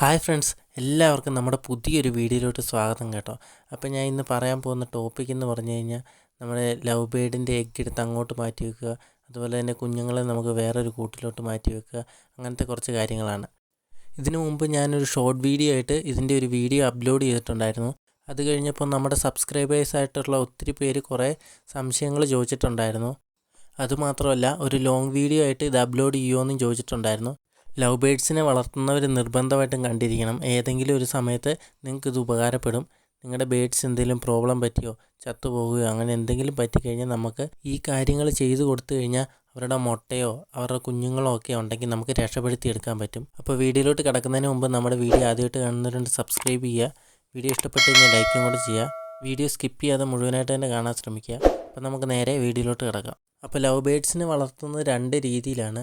Hi friends എല്ലാവർക്കും നമ്മുടെ പുതിയൊരു വീഡിയോയിലോട്ട് സ്വാഗതം കേട്ടോ. അപ്പോൾ ഞാൻ ഇന്ന് പറയാൻ പോകുന്ന ടോപ്പിക് എന്ന് പറഞ്ഞു കഴിഞ്ഞാൽ നമ്മുടെ ലവ് ബേഡിന്റെ എഗ് എടുത്ത് അങ്ങോട്ട് മാറ്റി വെക്കുക അതുപോലെ തന്നെ കുഞ്ഞുങ്ങളെ നമുക്ക് വേറൊരു കൂട്ടിലോട്ട് മാറ്റി വെക്കുക അങ്ങനത്തെ കുറച്ച് കാര്യങ്ങളാണ്. ഇതിനു മുമ്പ് ഞാനൊരു ഷോർട്ട് വീഡിയോ ആയിട്ട് ഇതിന്റെ ഒരു വീഡിയോ അപ്ലോഡ് ചെയ്തിട്ടുണ്ടായിരുന്നു. അത് കഴിഞ്ഞപ്പോൾ നമ്മുടെ സബ്സ്ക്രൈബേഴ്സ് ആയിട്ടുള്ള ഒത്തിരി പേര് കുറേ സംശയങ്ങൾ ചോദിച്ചിട്ടുണ്ടായിരുന്നു. അതുമാത്രമല്ല ഒരു ലോങ് വീഡിയോ ആയിട്ട് ഇത് അപ്ലോഡ് ചെയ്യുമോ എന്നും ചോദിച്ചിട്ടുണ്ടായിരുന്നു. ലവ് ബേഡ്സിനെ വളർത്തുന്നവർ നിർബന്ധമായിട്ടും കണ്ടിരിക്കണം. ഏതെങ്കിലും ഒരു സമയത്ത് നിങ്ങൾക്ക് ഇത് ഉപകാരപ്പെടും. നിങ്ങളുടെ ബേഡ്സ് എന്തെങ്കിലും പ്രോബ്ലം പറ്റിയോ ചത്തുപോകുകയോ അങ്ങനെ എന്തെങ്കിലും പറ്റിക്കഴിഞ്ഞാൽ നമുക്ക് ഈ കാര്യങ്ങൾ ചെയ്തു കൊടുത്തു കഴിഞ്ഞാൽ അവരുടെ മുട്ടയോ അവരുടെ കുഞ്ഞുങ്ങളോ ഒക്കെ ഉണ്ടെങ്കിൽ നമുക്ക് രക്ഷപ്പെടുത്തി എടുക്കാൻ പറ്റും. അപ്പോൾ വീഡിയോയിലോട്ട് കിടക്കുന്നതിന് മുമ്പ് നമ്മുടെ വീഡിയോ ആദ്യമായിട്ട് കാണുന്നവരുണ്ട് സബ്സ്ക്രൈബ് ചെയ്യുക. വീഡിയോ ഇഷ്ടപ്പെട്ട് കഴിഞ്ഞാൽ ലൈക്കും കൂടെ ചെയ്യുക. വീഡിയോ സ്കിപ്പ് ചെയ്യാതെ മുഴുവനായിട്ട് തന്നെ കാണാൻ ശ്രമിക്കുക. അപ്പോൾ നമുക്ക് നേരെ വീഡിയോയിലോട്ട് കിടക്കാം. അപ്പോൾ ലവ് ബേഡ്സിനെ വളർത്തുന്നത് രണ്ട് രീതിയിലാണ്.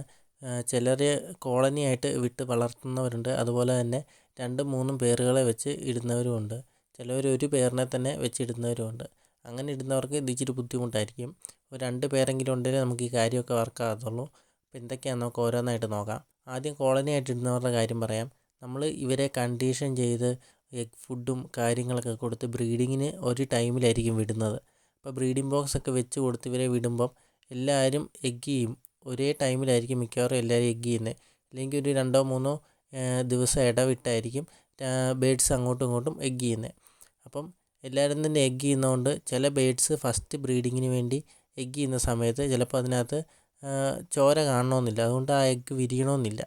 ചിലർ കോളനി ആയിട്ട് വിട്ട് വളർത്തുന്നവരുണ്ട്. അതുപോലെ തന്നെ രണ്ടും മൂന്നും പേറുകളെ വെച്ച് ഇടുന്നവരുമുണ്ട്. ചിലവർ ഒരു പേരിനെ തന്നെ വെച്ച് ഇടുന്നവരുമുണ്ട്. അങ്ങനെ ഇടുന്നവർക്ക് ഇത് ഇച്ചിരി ബുദ്ധിമുട്ടായിരിക്കും. ഒരു രണ്ട് പേരെങ്കിലും ഉണ്ടെങ്കിൽ നമുക്ക് ഈ കാര്യമൊക്കെ വർക്ക് ആകത്തുള്ളൂ. അപ്പോൾ എന്തൊക്കെയാണെന്ന് നമുക്ക് ഓരോന്നായിട്ട് നോക്കാം. ആദ്യം കോളനി ആയിട്ട് ഇടുന്നവരുടെ കാര്യം പറയാം. നമ്മൾ ഇവരെ കണ്ടീഷൻ ചെയ്ത് എഗ് ഫുഡും കാര്യങ്ങളൊക്കെ കൊടുത്ത് ബ്രീഡിങ്ങിന് ഒരു ടൈമിലായിരിക്കും വിടുന്നത്. അപ്പോൾ ബ്രീഡിംഗ് ബോക്സ് ഒക്കെ വെച്ച് കൊടുത്ത് ഇവരെ വിടുമ്പം എല്ലാവരും എഗ് ചെയ്യും. ഒരേ ടൈമിലായിരിക്കും മിക്കവാറും എല്ലാവരും എഗ് ചെയ്യുന്നത്. അല്ലെങ്കിൽ ഒരു രണ്ടോ മൂന്നോ ദിവസം ഇടവിട്ടായിരിക്കും ബേഡ്സ് അങ്ങോട്ടും ഇങ്ങോട്ടും എഗ് ചെയ്യുന്നത്. അപ്പം എല്ലാവരും തന്നെ എഗ് ചെയ്യുന്നതുകൊണ്ട് ചില ബേഡ്സ് ഫസ്റ്റ് ബ്രീഡിങ്ങിന് വേണ്ടി എഗ് ചെയ്യുന്ന സമയത്ത് ചിലപ്പോൾ അതിനകത്ത് ചോര കാണണമെന്നില്ല. അതുകൊണ്ട് ആ എഗ്ഗ് വിരിയണമെന്നില്ല.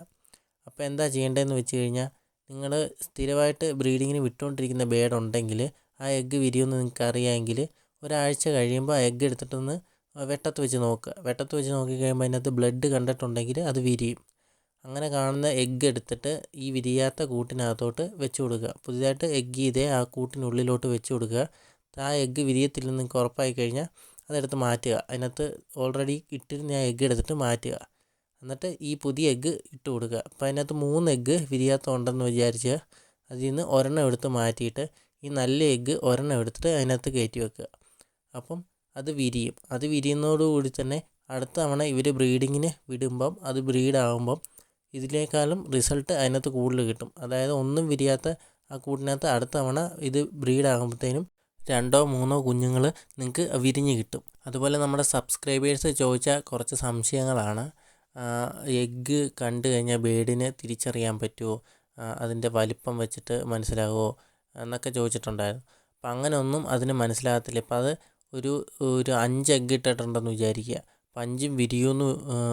അപ്പോൾ എന്താ ചെയ്യേണ്ടതെന്ന് വെച്ച് കഴിഞ്ഞാൽ നിങ്ങൾ സ്ഥിരമായിട്ട് ബ്രീഡിങ്ങിന് വിട്ടുകൊണ്ടിരിക്കുന്ന ബേഡ് ഉണ്ടെങ്കിൽ ആ എഗ്ഗ് വിരിയുമെന്ന് നിങ്ങൾക്ക് അറിയാമെങ്കിൽ ഒരാഴ്ച കഴിയുമ്പോൾ ആ എഗ്ഗ് എടുത്തിട്ടൊന്ന് വെട്ടത്ത് വെച്ച് നോക്കുക. വെട്ടത്ത് വെച്ച് നോക്കി കഴിയുമ്പോൾ അതിനകത്ത് ബ്ലഡ് കണ്ടിട്ടുണ്ടെങ്കിൽ അത് വിരിയും. അങ്ങനെ കാണുന്ന എഗ്ഗ് എടുത്തിട്ട് ഈ വിരിയാത്ത കൂട്ടിനകത്തോട്ട് വെച്ച് കൊടുക്കുക. പുതിയതായിട്ട് എഗ്ഗ് ചെയ്തേ ആ കൂട്ടിനുള്ളിലോട്ട് വെച്ച് കൊടുക്കുക. ആ എഗ്ഗ് വിരിയത്തില്ലെന്ന് നിങ്ങൾക്ക് ഉറപ്പായി കഴിഞ്ഞാൽ അതെടുത്ത് മാറ്റുക. അതിനകത്ത് ഓൾറെഡി ഇട്ടിരുന്ന ആ എഗ്ഗ് എടുത്തിട്ട് മാറ്റുക. എന്നിട്ട് ഈ പുതിയ എഗ്ഗ് ഇട്ട് കൊടുക്കുക. അപ്പോൾ അതിനകത്ത് മൂന്ന് എഗ്ഗ് വിരിയാത്ത ഉണ്ടെന്ന് വിചാരിച്ച് അതിൽ നിന്ന് ഒരെണ്ണം എടുത്ത് മാറ്റിയിട്ട് ഈ നല്ല എഗ്ഗ് ഒരെണ്ണം എടുത്തിട്ട് അതിനകത്ത് കയറ്റി വെക്കുക. അപ്പം അത് വിരിയും. അത് വിരിയുന്നതോടുകൂടി തന്നെ അടുത്ത തവണ ഇവർ ബ്രീഡിങ്ങിന് വിടുമ്പം അത് ബ്രീഡാകുമ്പം ഇതിനേക്കാളും റിസൾട്ട് അതിനകത്ത് കൂടുതൽ കിട്ടും. അതായത് ഒന്നും വിരിയാത്ത ആ കൂട്ടിനകത്ത് അടുത്ത തവണ ഇത് ബ്രീഡാകുമ്പോഴത്തേനും രണ്ടോ മൂന്നോ കുഞ്ഞുങ്ങൾ നിങ്ങൾക്ക് വിരിഞ്ഞ് കിട്ടും. അതുപോലെ നമ്മുടെ സബ്സ്ക്രൈബേഴ്സ് ചോദിച്ച കുറച്ച് സംശയങ്ങളാണ്. എഗ്ഗ് കണ്ടു കഴിഞ്ഞാൽ ബേഡിനെ തിരിച്ചറിയാൻ പറ്റുമോ അതിന്റെ വലിപ്പം വെച്ചിട്ട് മനസ്സിലാകുമോ എന്നൊക്കെ ചോദിച്ചിട്ടുണ്ടായിരുന്നു. അപ്പം അങ്ങനെയൊന്നും അതിന് മനസ്സിലാകത്തില്ല. ഇപ്പം അത് ഒരു ഒരു അഞ്ച് എഗ്ഗ് ഇട്ടിട്ടുണ്ടെന്ന് വിചാരിക്കുക. അപ്പം അഞ്ചും വിരിയുമെന്ന്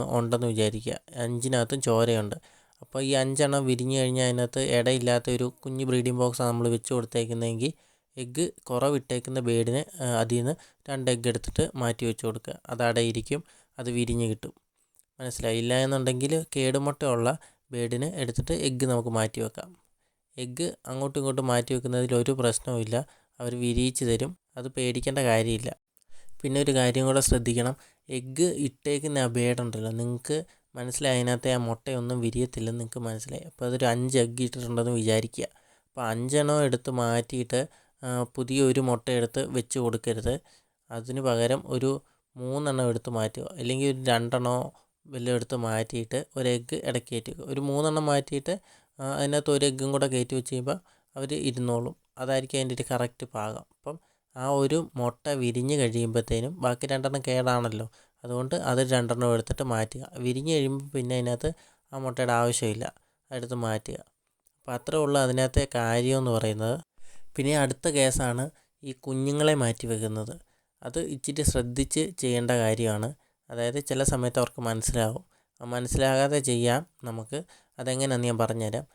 ഉണ്ടെന്ന് വിചാരിക്കുക. അഞ്ചിനകത്തും ചോരയുണ്ട്. അപ്പോൾ ഈ അഞ്ചെണ്ണം വിരിഞ്ഞു കഴിഞ്ഞാൽ അതിനകത്ത് ഇടയില്ലാത്ത ഒരു കുഞ്ഞ് ബ്രീഡിംഗ് ബോക്സാണ് നമ്മൾ വെച്ച് കൊടുത്തേക്കുന്നതെങ്കിൽ എഗ്ഗ് കുറവിട്ടേക്കുന്ന ബേഡിന് അതിൽ നിന്ന് രണ്ട് എഗ്ഗ് എടുത്തിട്ട് മാറ്റി വെച്ച് കൊടുക്കുക. അത് അടയിരിക്കും അത് വിരിഞ്ഞ് കിട്ടും. മനസ്സിലായി? ഇല്ല എന്നുണ്ടെങ്കിൽ കേടുമുട്ടയുള്ള ബേഡിന് എടുത്തിട്ട് എഗ്ഗ് നമുക്ക് മാറ്റി വെക്കാം. എഗ്ഗ് അങ്ങോട്ടും ഇങ്ങോട്ടും മാറ്റി വെക്കുന്നതിൽ ഒരു പ്രശ്നവുമില്ല. അവർ വിരിയിച്ച് തരും. അത് പേടിക്കേണ്ട കാര്യമില്ല. പിന്നെ ഒരു കാര്യം കൂടെ ശ്രദ്ധിക്കണം. എഗ്ഗ് ഇട്ടേക്കുന്ന ആ ബേഡുണ്ടല്ലോ നിങ്ങൾക്ക് മനസ്സിലായി അതിനകത്തെ ആ മുട്ടയൊന്നും വിരിയത്തില്ലെന്ന് നിങ്ങൾക്ക് മനസ്സിലായി. അപ്പോൾ അതൊരു അഞ്ച് എഗ്ഗ് ഇട്ടിട്ടുണ്ടെന്ന് വിചാരിക്കുക. അപ്പോൾ അഞ്ചെണ്ണം എടുത്ത് മാറ്റിയിട്ട് പുതിയ ഒരു മുട്ട എടുത്ത് വെച്ച് കൊടുക്കരുത്. അതിന് പകരം ഒരു മൂന്നെണ്ണം എടുത്ത് മാറ്റുക. അല്ലെങ്കിൽ ഒരു രണ്ടെണ്ണോ വല്ലതും എടുത്ത് മാറ്റിയിട്ട് ഒരു എഗ്ഗ് ഇടയ്ക്ക് കയറ്റി വെക്കുക ഒരു മൂന്നെണ്ണം മാറ്റിയിട്ട് അതിനകത്ത് ഒരു എഗ്ഗും കൂടെ കയറ്റി വെച്ച് കഴിയുമ്പോൾ അവർ ഇരുന്നോളും. അതായിരിക്കും അതിന്റെ ഒരു കറക്റ്റ് പാകം. അപ്പം ആ ഒരു മുട്ട വിരിഞ്ഞ് കഴിയുമ്പോഴത്തേനും ബാക്കി രണ്ടെണ്ണം കേടാണല്ലോ. അതുകൊണ്ട് അത് രണ്ടെണ്ണം എടുത്തിട്ട് മാറ്റുക. വിരിഞ്ഞ് കഴിയുമ്പോൾ പിന്നെ അതിനകത്ത് ആ മുട്ടയുടെ ആവശ്യമില്ല. അതെടുത്ത് മാറ്റുക. അപ്പോൾ അത്രേ ഉള്ളൂ അതിനകത്തെ കാര്യം എന്ന് പറയുന്നത്. പിന്നെ അടുത്ത കേസാണ് ഈ കുഞ്ഞുങ്ങളെ മാറ്റി വെക്കുന്നത്. അത് ഇച്ചിരി ശ്രദ്ധിച്ച് ചെയ്യേണ്ട കാര്യമാണ്. അതായത് ചില സമയത്ത് അവർക്ക് മനസ്സിലാവും. മനസ്സിലാകാതെ ചെയ്യാം നമുക്ക്. അതെങ്ങനെയാണെന്ന് ഞാൻ പറഞ്ഞുതരാം.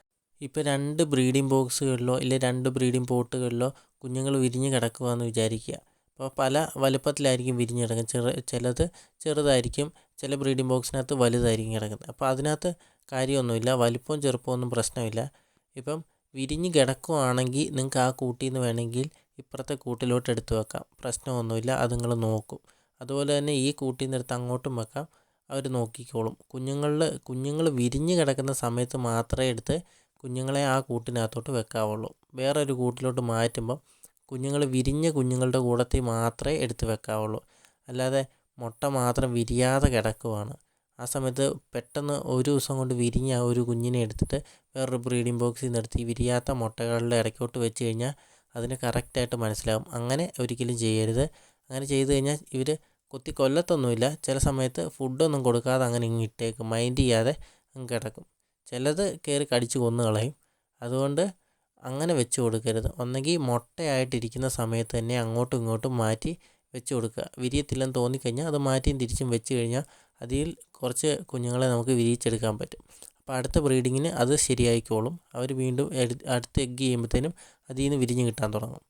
ഇപ്പോൾ രണ്ട് ബ്രീഡിംഗ് ബോക്സുകളിലോ ഇല്ലെ രണ്ട് ബ്രീഡിംഗ് പോട്ടുകളിലോ കുഞ്ഞുങ്ങൾ വിരിഞ്ഞ് കിടക്കുകയെന്ന് വിചാരിക്കുക. അപ്പോൾ പല വലുപ്പത്തിലായിരിക്കും വിരിഞ്ഞ് കിടക്കുന്നത്. ചെറു ചിലത് ചെറുതായിരിക്കും ചില ബ്രീഡിംഗ് ബോക്സിനകത്ത് വലുതായിരിക്കും കിടക്കുന്നത്. അപ്പോൾ അതിനകത്ത് കാര്യമൊന്നുമില്ല. വലിപ്പവും ചെറുപ്പമൊന്നും പ്രശ്നമില്ല. ഇപ്പം വിരിഞ്ഞ് കിടക്കുവാണെങ്കിൽ നിങ്ങൾക്ക് ആ കൂട്ടിൽ നിന്ന് വേണമെങ്കിൽ ഇപ്പുറത്തെ കൂട്ടിലോട്ട് എടുത്ത് വെക്കാം. പ്രശ്നമൊന്നുമില്ല. അത് നിങ്ങൾ നോക്കും. അതുപോലെ തന്നെ ഈ കൂട്ടിൽ നിന്ന് എടുത്ത് അങ്ങോട്ടും വെക്കാം. അവർ നോക്കിക്കോളും. കുഞ്ഞുങ്ങളിൽ കുഞ്ഞുങ്ങൾ വിരിഞ്ഞ് കിടക്കുന്ന സമയത്ത് മാത്രമേ എടുത്ത് കുഞ്ഞുങ്ങളെ ആ കൂട്ടിനകത്തോട്ട് വെക്കാവുള്ളൂ. വേറൊരു കൂട്ടിലോട്ട് മാറ്റുമ്പം കുഞ്ഞുങ്ങൾ വിരിഞ്ഞ കുഞ്ഞുങ്ങളുടെ കൂടത്തിൽ മാത്രമേ എടുത്ത് വെക്കാവുള്ളൂ. അല്ലാതെ മുട്ട മാത്രം വിരിയാതെ കിടക്കുവാണ്. ആ സമയത്ത് പെട്ടെന്ന് ഒരു ദിവസം കൊണ്ട് വിരിഞ്ഞ ആ ഒരു കുഞ്ഞിനെ എടുത്തിട്ട് വേറൊരു ബ്രീഡിംഗ് ബോക്സിൽ ഈ വിരിയാത്ത മുട്ടകളുടെ ഇടയ്ക്കോട്ട് വെച്ച് കഴിഞ്ഞാൽ അതിന് കറക്റ്റായിട്ട് മനസ്സിലാവും. അങ്ങനെ ഒരിക്കലും ചെയ്യരുത്. അങ്ങനെ ചെയ്ത് കഴിഞ്ഞാൽ ഇവർ കൊത്തി കൊല്ലത്തൊന്നുമില്ല. ചില സമയത്ത് ഫുഡൊന്നും കൊടുക്കാതെ അങ്ങനെ ഇങ്ങ് ഇട്ടേക്കും. മൈൻഡ് ചെയ്യാതെ അങ്ങ് കിടക്കും. ചിലത് കയറി കടിച്ച് കൊന്നു കളയും. അതുകൊണ്ട് അങ്ങനെ വെച്ച് കൊടുക്കരുത്. ഒന്നെങ്കിൽ മുട്ടയായിട്ടിരിക്കുന്ന സമയത്ത് തന്നെ അങ്ങോട്ടും ഇങ്ങോട്ടും മാറ്റി വെച്ച് കൊടുക്കുക. വിരിയത്തില്ലെന്ന് തോന്നിക്കഴിഞ്ഞാൽ അത് മാറ്റിയും തിരിച്ചും വെച്ച് കഴിഞ്ഞാൽ അതിൽ കുറച്ച് കുഞ്ഞുങ്ങളെ നമുക്ക് വിരിയിച്ചെടുക്കാൻ പറ്റും. അപ്പോൾ അടുത്ത ബ്രീഡിങ്ങിന് അത് ശരിയായിക്കോളും. അവർ വീണ്ടും അടുത്ത് എഗ് ചെയ്യുമ്പോഴത്തേനും അതിൽ നിന്ന് വിരിഞ്ഞ് കിട്ടാൻ തുടങ്ങും.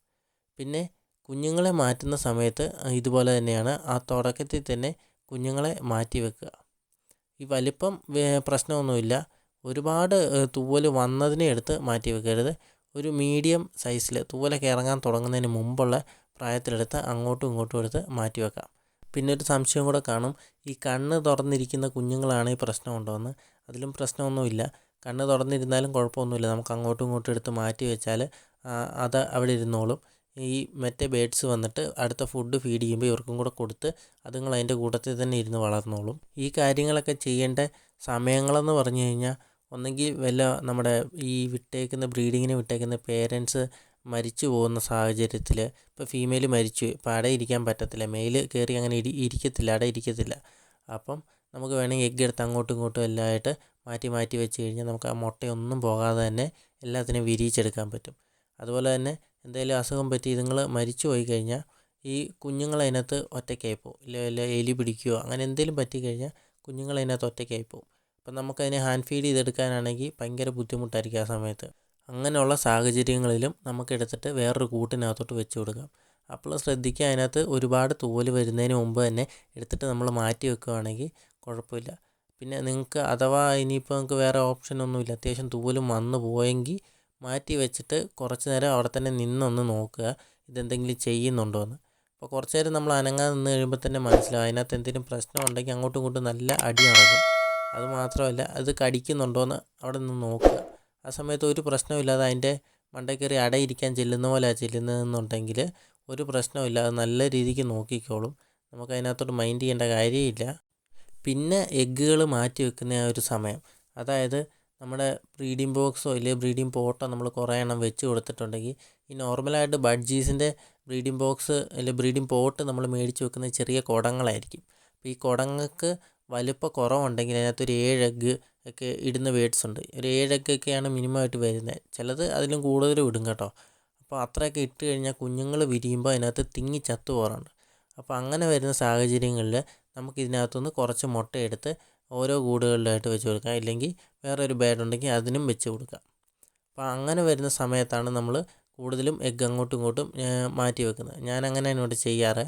പിന്നെ കുഞ്ഞുങ്ങളെ മാറ്റുന്ന സമയത്ത് ഇതുപോലെ തന്നെയാണ് ആ തുടക്കത്തിൽ തന്നെ കുഞ്ഞുങ്ങളെ മാറ്റി വെക്കുക. ഈ വലിപ്പം പ്രശ്നമൊന്നുമില്ല. ഒരുപാട് തൂവൽ വന്നതിനെ എടുത്ത് മാറ്റി വെക്കരുത്. ഒരു മീഡിയം സൈസിൽ തൂവലൊക്കെ ഇറങ്ങാൻ തുടങ്ങുന്നതിന് മുമ്പുള്ള പ്രായത്തിലെടുത്ത് അങ്ങോട്ടും ഇങ്ങോട്ടും എടുത്ത് മാറ്റി വെക്കാം. പിന്നെ ഒരു സംശയം കൂടെ കാണും. ഈ കണ്ണ് തുറന്നിരിക്കുന്ന കുഞ്ഞുങ്ങളാണ് ഈ പ്രശ്നം ഉണ്ടോയെന്ന് അതിലും പ്രശ്നമൊന്നുമില്ല. കണ്ണ് തുറന്നിരുന്നാലും കുഴപ്പമൊന്നുമില്ല. നമുക്ക് അങ്ങോട്ടും ഇങ്ങോട്ടും എടുത്ത് മാറ്റി വെച്ചാൽ അത് അവിടെ ഇരുന്നോളും. ഈ മറ്റേ ബേഡ്സ് വന്നിട്ട് അടുത്ത ഫുഡ് ഫീഡ് ചെയ്യുമ്പോൾ ഇവർക്കും കൂടെ കൊടുത്ത് അതുങ്ങൾ അതിന്റെ കൂട്ടത്തിൽ തന്നെ ഇരുന്ന് വളർന്നോളും. ഈ കാര്യങ്ങളൊക്കെ ചെയ്യേണ്ട സമയങ്ങളെന്ന് പറഞ്ഞു കഴിഞ്ഞാൽ ഒന്നെങ്കിൽ വല്ല നമ്മുടെ ഈ വിട്ടേക്കുന്ന ബ്രീഡിങ്ങിന് വിട്ടേക്കുന്ന പേരൻസ് മരിച്ചു പോകുന്ന സാഹചര്യത്തിൽ ഇപ്പോൾ ഫീമെയിൽ മരിച്ചു ഇപ്പോൾ അട ഇരിക്കാൻ പറ്റത്തില്ല മെയിൽ കയറി അങ്ങനെ ഇരി ഇരിക്കത്തില്ല അട ഇരിക്കത്തില്ല. അപ്പം നമുക്ക് വേണമെങ്കിൽ എഗ്ഗ് എടുത്ത് അങ്ങോട്ടും ഇങ്ങോട്ടും എല്ലാമായിട്ട് മാറ്റി മാറ്റി വെച്ച് കഴിഞ്ഞാൽ നമുക്ക് ആ മുട്ടയൊന്നും പോകാതെ തന്നെ എല്ലാത്തിനെയും വിരിയിച്ചെടുക്കാൻ പറ്റും. അതുപോലെ തന്നെ എന്തെങ്കിലും അസുഖം പറ്റി ഇതുങ്ങൾ മരിച്ചു പോയി കഴിഞ്ഞാൽ ഈ കുഞ്ഞുങ്ങൾ അതിനകത്ത് ഒറ്റയ്ക്കായി പോകും. ഇല്ല എലി പിടിക്കുകയോ അങ്ങനെ എന്തെങ്കിലും പറ്റിക്കഴിഞ്ഞാൽ കുഞ്ഞുങ്ങൾ അതിനകത്ത് ഒറ്റയ്ക്കായി പോകും. അപ്പം നമുക്കതിനെ ഹാൻഡ് ഫീഡ് ചെയ്തെടുക്കാനാണെങ്കിൽ ഭയങ്കര ബുദ്ധിമുട്ടായിരിക്കും ആ സമയത്ത്. അങ്ങനെയുള്ള സാഹചര്യങ്ങളിലും നമുക്ക് എടുത്തിട്ട് വേറൊരു കൂട്ടിനകത്തോട്ട് വെച്ച് കൊടുക്കാം. അപ്പോൾ ശ്രദ്ധിക്കുക അതിനകത്ത് ഒരുപാട് തൂവൽ വരുന്നതിന് മുമ്പ് തന്നെ എടുത്തിട്ട് നമ്മൾ മാറ്റി വെക്കുകയാണെങ്കിൽ കുഴപ്പമില്ല. പിന്നെ നിങ്ങൾക്ക് അഥവാ ഇനിയിപ്പോൾ നിങ്ങൾക്ക് വേറെ ഓപ്ഷൻ ഒന്നുമില്ല അത്യാവശ്യം തൂവലും വന്നു പോയെങ്കിൽ മാറ്റി വെച്ചിട്ട് കുറച്ച് നേരം അവിടെ തന്നെ നിന്നൊന്ന് നോക്കുക ഇതെന്തെങ്കിലും ചെയ്യുന്നുണ്ടോ എന്ന്. അപ്പോൾ കുറച്ച് നേരം നമ്മൾ അനങ്ങാതെ നിന്ന് കഴിയുമ്പോൾ തന്നെ മനസ്സിലാവും അതിനകത്ത് എന്തെങ്കിലും പ്രശ്നം ഉണ്ടെങ്കിൽ അങ്ങോട്ടും ഇങ്ങോട്ടും നല്ല അടി നടക്കും. അത് മാത്രമല്ല അത് കടിക്കുന്നുണ്ടോ എന്ന് അവിടെ നിന്ന് നോക്കുക. ആ സമയത്ത് ഒരു പ്രശ്നമില്ലാതെ അതിന്റെ മണ്ടയിൽ കയറി അടയിരിക്കാൻ ചെല്ലുന്ന പോലെ ചെല്ലുന്നതെന്നുണ്ടെങ്കിൽ ഒരു പ്രശ്നമില്ല അത് നല്ല രീതിക്ക് നോക്കിക്കോളും. നമുക്ക് അതിനകത്തോട്ട് മൈൻഡ് ചെയ്യേണ്ട കാര്യമില്ല. പിന്നെ എഗ്ഗുകൾ മാറ്റി വെക്കുന്ന ആ ഒരു സമയം. അതായത് നമ്മുടെ ബ്രീഡിംഗ് ബോക്സോ ഇല്ലെങ്കിൽ ബ്രീഡിംഗ് പോട്ടോ നമ്മൾ കുറേ എണ്ണം വെച്ച് കൊടുത്തിട്ടുണ്ടെങ്കിൽ ഈ നോർമലായിട്ട് ബഡ്ജീസിന്റെ ബ്രീഡിംഗ് ബോക്സ് അല്ലെങ്കിൽ ബ്രീഡിംഗ് പോട്ട് നമ്മൾ മേടിച്ച് വെക്കുന്ന ചെറിയ കുടങ്ങളായിരിക്കും. അപ്പോൾ ഈ കുടങ്ങൾക്ക് വലിപ്പ കുറവുണ്ടെങ്കിൽ അതിനകത്ത് ഒരു ഏഴ് എഗ്ഗ് ഒക്കെ ഇടുന്ന ബേഡ്സ് ഉണ്ട്. ഒരു ഏഴ് എഗ്ഗൊക്കെയാണ് മിനിമം ആയിട്ട് വരുന്നത്. ചിലത് അതിലും കൂടുതലും ഇടും കേട്ടോ. അപ്പോൾ അത്രയൊക്കെ ഇട്ട് കഴിഞ്ഞാൽ കുഞ്ഞുങ്ങൾ വിരിയുമ്പോൾ അതിനകത്ത് തിങ്ങി ചത്തു പോകാറുണ്ട്. അപ്പോൾ അങ്ങനെ വരുന്ന സാഹചര്യങ്ങളിൽ നമുക്ക് ഇതിനകത്തുനിന്ന് കുറച്ച് മുട്ടയെടുത്ത് ഓരോ കൂടുകളിലായിട്ട് വെച്ച് കൊടുക്കാം. ഇല്ലെങ്കിൽ വേറൊരു ബേഡ് ഉണ്ടെങ്കിൽ അതിനും വെച്ച് കൊടുക്കാം. അപ്പോൾ അങ്ങനെ വരുന്ന സമയത്താണ് നമ്മൾ കൂടുതലും എഗ്ഗ് അങ്ങോട്ടും ഇങ്ങോട്ടും മാറ്റി വെക്കുന്നത്. ഞാൻ അങ്ങനെ എന്നോട് ചെയ്യാറ്.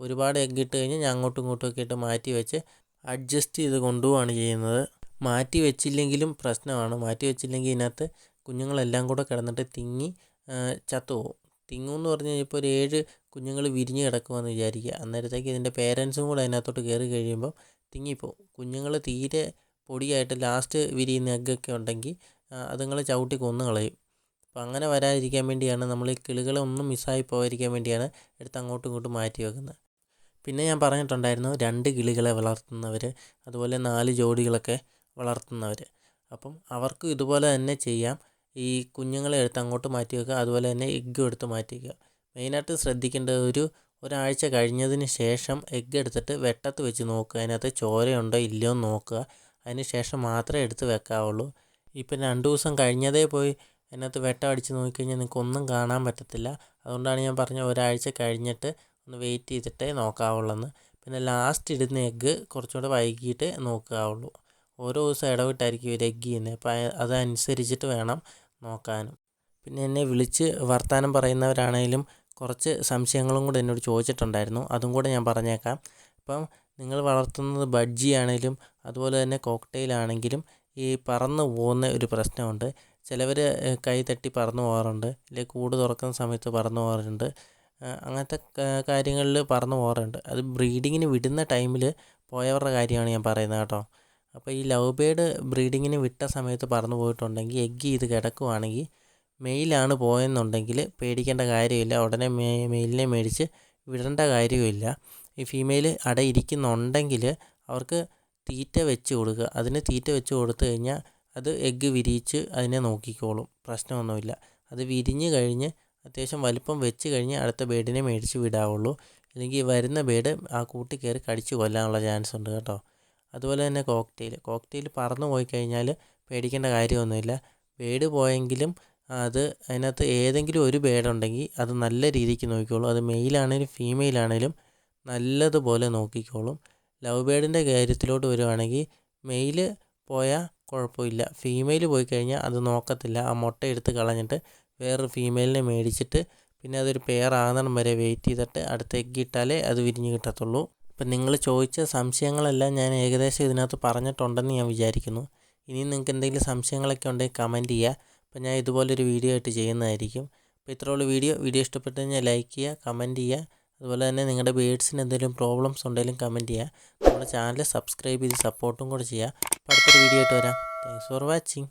ഒരുപാട് എഗ്ഗ് ഇട്ട് കഴിഞ്ഞാൽ ഞാൻ അങ്ങോട്ടും ഇങ്ങോട്ടും ഒക്കെ ഇട്ട് മാറ്റി വെച്ച് അഡ്ജസ്റ്റ് ചെയ്ത് കൊണ്ടുപോവാണ് ചെയ്യുന്നത്. മാറ്റി വെച്ചില്ലെങ്കിലും പ്രശ്നമാണ്. മാറ്റി വെച്ചില്ലെങ്കിൽ ഇതിനകത്ത് കുഞ്ഞുങ്ങളെല്ലാം കൂടെ കിടന്നിട്ട് തിങ്ങി ചത്തുപോകും. തിങ്ങുമെന്ന് പറഞ്ഞു കഴിഞ്ഞാൽ ഇപ്പോൾ ഒരു ഏഴ് കുഞ്ഞുങ്ങൾ വിരിഞ്ഞ് കിടക്കുമെന്ന് വിചാരിക്കുക. അന്നേരത്തേക്ക് ഇതിന്റെ പേരൻസും കൂടെ അതിനകത്തോട്ട് കയറി കഴിയുമ്പോൾ തിങ്ങിപ്പോവും. കുഞ്ഞുങ്ങൾ തീരെ പൊടിയായിട്ട് ലാസ്റ്റ് വിരിയുന്ന എഗ്ഗൊക്കെ ഉണ്ടെങ്കിൽ അതുങ്ങൾ ചവിട്ടി കൊന്നു കളയും. അപ്പോൾ അങ്ങനെ വരാതിരിക്കാൻ വേണ്ടിയാണ് നമ്മൾ ഈ കിളികളെ ഒന്നും മിസ്സായി പോകാതിരിക്കാൻ വേണ്ടിയാണ് എടുത്ത് അങ്ങോട്ടും ഇങ്ങോട്ടും മാറ്റി വെക്കുന്നത്. പിന്നെ ഞാൻ പറഞ്ഞിട്ടുണ്ടായിരുന്നു രണ്ട് കിളികളെ വളർത്തുന്നവർ അതുപോലെ നാല് ജോഡികളൊക്കെ വളർത്തുന്നവർ അപ്പം അവർക്കും ഇതുപോലെ തന്നെ ചെയ്യാം. ഈ കുഞ്ഞുങ്ങളെ എടുത്ത് അങ്ങോട്ട് മാറ്റി വയ്ക്കുക അതുപോലെ തന്നെ എഗ്ഗും എടുത്ത് മാറ്റി വയ്ക്കുക മെയിനായിട്ട് ശ്രദ്ധിക്കേണ്ടത് ഒരു ഒരാഴ്ച കഴിഞ്ഞതിന് ശേഷം എഗ്ഗ് എടുത്തിട്ട് വെട്ടത്ത് വെച്ച് നോക്കുക. അതിനകത്ത് ചോരയുണ്ടോ ഇല്ലയോ എന്ന് നോക്കുക. അതിന് ശേഷം മാത്രമേ എടുത്ത് വെക്കാവുള്ളൂ. ഇപ്പം രണ്ട് ദിവസം കഴിഞ്ഞതേ പോയി അതിനകത്ത് വെട്ടം അടിച്ച് നോക്കിക്കഴിഞ്ഞാൽ നിങ്ങൾക്ക് ഒന്നും കാണാൻ പറ്റത്തില്ല. അതുകൊണ്ടാണ് ഞാൻ പറഞ്ഞത് ഒരാഴ്ച കഴിഞ്ഞിട്ട് ഒന്ന് വെയിറ്റ് ചെയ്തിട്ടേ നോക്കാവുള്ളൂ പിന്നെ ലാസ്റ്റ് ഇടുന്ന എഗ്ഗ് കുറച്ചുകൂടെ വൈകിട്ട് നോക്കാവുള്ളൂ. ഓരോ ദിവസം ഇടവിട്ടായിരിക്കും ഒരു എഗ്ഗ് ചെയ്യുന്നത് അപ്പോൾ അതനുസരിച്ചിട്ട് വേണം നോക്കാനും. പിന്നെ എന്നെ വിളിച്ച് വർത്തമാനം പറയുന്നവരാണെങ്കിലും കുറച്ച് സംശയങ്ങളും കൂടെ എന്നോട് ചോദിച്ചിട്ടുണ്ടായിരുന്നു. അതും കൂടെ ഞാൻ പറഞ്ഞേക്കാം. ഇപ്പം നിങ്ങൾ വളർത്തുന്നത് ബഡ്ജി ആണെങ്കിലും അതുപോലെ തന്നെ കോക്ടെയിൽ ആണെങ്കിലും ഈ പറന്ന് പോകുന്ന ഒരു പ്രശ്നമുണ്ട്. ചിലവർ കൈ തട്ടി പറന്നു പോകാറുണ്ട്. അല്ലെങ്കിൽ കൂട് തുറക്കുന്ന സമയത്ത് പറന്നു പോകാറുണ്ട്. അങ്ങനത്തെ കാര്യങ്ങളിൽ പറന്നു പോകാറുണ്ട്. അത് ബ്രീഡിങ്ങിന് വിടുന്ന ടൈമിൽ പോയവരുടെ കാര്യമാണ് ഞാൻ പറയുന്നത് കേട്ടോ. അപ്പോൾ ഈ ലവ് ബേഡ് ബ്രീഡിങ്ങിന് വിട്ട സമയത്ത് പറന്നു പോയിട്ടുണ്ടെങ്കിൽ എഗ്ഗ് ചെയ്ത് കിടക്കുവാണെങ്കിൽ മെയിലാണ് പോയെന്നുണ്ടെങ്കിൽ പേടിക്കേണ്ട കാര്യമില്ല. ഉടനെ മെ മെയിലിനെ മേടിച്ച് വിടേണ്ട കാര്യമില്ല. ഈ ഫീമെയിൽ അട ഇരിക്കുന്നുണ്ടെങ്കിൽ അവർക്ക് തീറ്റ വെച്ച് കൊടുക്കുക. അതിന് തീറ്റ വെച്ച് കൊടുത്തു കഴിഞ്ഞാൽ അത് എഗ്ഗ് വിരിയിച്ച് അതിനെ നോക്കിക്കോളും. പ്രശ്നമൊന്നുമില്ല. അത് വിരിഞ്ഞ് കഴിഞ്ഞ് അത്യാവശ്യം വലിപ്പം വെച്ച് കഴിഞ്ഞ് അടുത്ത ബേഡിനെ മേടിച്ച് വിടാവുള്ളൂ. അല്ലെങ്കിൽ വരുന്ന ബേഡ് ആ കൂട്ടിൽ കയറി കടിച്ച് കൊല്ലാനുള്ള ചാൻസ് ഉണ്ട് കേട്ടോ. അതുപോലെ തന്നെ കോക്ടെയിൽ കോക്ടെയിൽ പറന്നു പോയി കഴിഞ്ഞാൽ പേടിക്കേണ്ട കാര്യമൊന്നുമില്ല. ബേഡ് പോയെങ്കിലും അത് അതിനകത്ത് ഏതെങ്കിലും ഒരു ബേഡ് ഉണ്ടെങ്കിൽ അത് നല്ല രീതിക്ക് നോക്കിക്കോളും. അത് മെയിലാണേലും ഫീമെയിൽ ആണേലും നല്ലതുപോലെ നോക്കിക്കോളും. ലവ് ബേഡിന്റെ കാര്യത്തിലോട്ട് വരുവാണെങ്കിൽ മെയിൽ പോയാൽ കുഴപ്പമില്ല. ഫീമെയിൽ പോയി കഴിഞ്ഞാൽ അത് നോക്കത്തില്ല. ആ മുട്ട എടുത്ത് കളഞ്ഞിട്ട് വേറൊരു ഫീമെയിലിനെ മേടിച്ചിട്ട് പിന്നെ അതൊരു പെയർ ആകുന്നിടം വരെ വെയിറ്റ് ചെയ്തിട്ട് അടുത്ത എഗ്ഗ് ഇട്ടാലേ അത് വിരിഞ്ഞ് കിട്ടത്തുള്ളൂ. അപ്പം നിങ്ങൾ ചോദിച്ച സംശയങ്ങളെല്ലാം ഞാൻ ഏകദേശം ഇതിനകത്ത് പറഞ്ഞിട്ടുണ്ടെന്ന് ഞാൻ വിചാരിക്കുന്നു. ഇനിയും നിങ്ങൾക്ക് എന്തെങ്കിലും സംശയങ്ങളൊക്കെ ഉണ്ടെങ്കിൽ കമന്റ് ചെയ്യുക. അപ്പം ഞാൻ ഇതുപോലൊരു വീഡിയോ ആയിട്ട് ചെയ്യുന്നതായിരിക്കും. അപ്പോൾ ഇത്രയുള്ള വീഡിയോ വീഡിയോ ഇഷ്ടപ്പെട്ട് കഴിഞ്ഞാൽ ലൈക്ക് ചെയ്യുക കമന്റ് ചെയ്യുക. അതുപോലെ തന്നെ നിങ്ങളുടെ ബേഡ്സിന് എന്തെങ്കിലും പ്രോബ്ലംസ് ഉണ്ടെങ്കിലും കമന്റ് ചെയ്യുക. നമ്മുടെ ചാനൽ സബ്സ്ക്രൈബ് ചെയ്ത് സപ്പോർട്ടും കൂടെ ചെയ്യുക. അപ്പോൾ അടുത്തൊരു വീഡിയോ ആയിട്ട് വരാം. Thanks for watching